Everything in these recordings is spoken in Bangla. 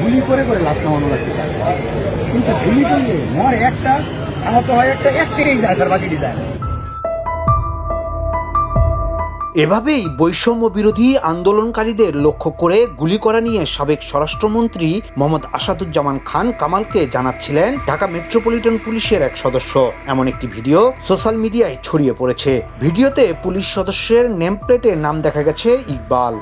গুলি করে করে লাভ কামানো লাগছে, স্যার। কিন্তু গুলি করলে মর একটা, আহত হয় একটা, একটাই যায়, স্যার, বাকিটি যায়। এভাবেই বৈষম্য বিরোধী আন্দোলনকারীদের লক্ষ্য করে গুলি করা নিয়ে সাবেক স্বরাষ্ট্রমন্ত্রী মোহাম্মদ আসাদুজ্জামান খান কামালকে জানাচ্ছিলেন ঢাকা মেট্রোপলিটন পুলিশের এক সদস্য। এমন একটি ভিডিও সোশ্যাল মিডিয়ায় ছড়িয়ে পড়েছে। ভিডিওতে পুলিশ সদস্যের নেমপ্লেটে নাম দেখা গেছে ইকবাল।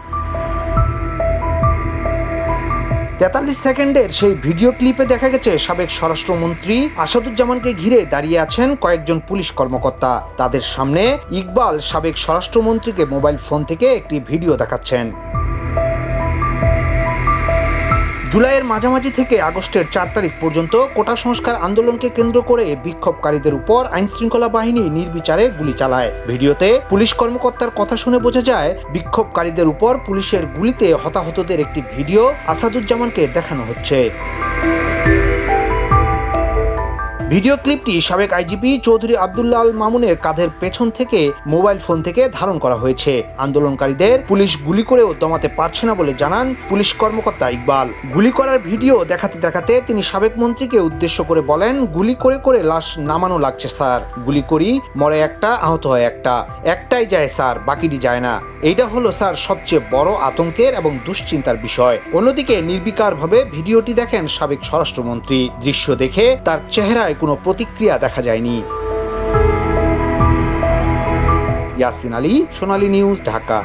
তেতাল্লিশ সেকেন্ডের সেই ভিডিও ক্লিপে দেখা গেছে সাবেক স্বরাষ্ট্রমন্ত্রী আসাদুজ্জামানকে ঘিরে দাঁড়িয়ে আছেন কয়েকজন পুলিশ কর্মকর্তা। তাদের সামনে ইকবাল সাবেক স্বরাষ্ট্রমন্ত্রীকে মোবাইল ফোন থেকে একটি ভিডিও দেখাচ্ছেন। জুলাইয়ের মাঝামাঝি থেকে আগস্টের চার তারিখ পর্যন্ত কোটা সংস্কার আন্দোলনকে কেন্দ্র করে বিক্ষোভকারীদের উপর আইন শৃঙ্খলা বাহিনী নির্বিচারে গুলি চালায়। ভিডিওতে পুলিশ কর্মকর্তার কথা শুনে বোঝা যায়, বিক্ষোভকারীদের উপর পুলিশের গুলিতে হতাহতদের একটি ভিডিও আসাদুজ্জামানকে দেখানো হচ্ছে। ভিডিও ক্লিপটি সাবেক আইজিপি চৌধুরী আবদুল্লাহ মামুনের কাঁধের পেছন থেকে মোবাইল ফোন থেকে ধারণ করা হয়েছে। আন্দোলনকারীদের পুলিশ গুলি করেও দমাতে পারছে না বলে জানান পুলিশ কর্মকর্তা ইকবাল। গুলি করার ভিডিও দেখাতে দেখাতে তিনি সাবেক মন্ত্রীকে উদ্দেশ্য করে বলেন, গুলি করে করে লাশ নামানো লাগছে, স্যার। গুলি করি, মরে একটা, আহত হয় একটা। একটাই যায়, স্যার, বাকিটি যায় না। এইটা হলো, স্যার, সবচেয়ে বড় আতঙ্কের এবং দুশ্চিন্তার বিষয়। অন্যদিকে নির্বিকারভাবে ভিডিওটি দেখেন সাবেক স্বরাষ্ট্রমন্ত্রী। দৃশ্য দেখে তার চেহারায় কোনো প্রতিক্রিয়া দেখা যায়নি। ইয়াসিন আলী সোনালী নিউজ ঢাকা।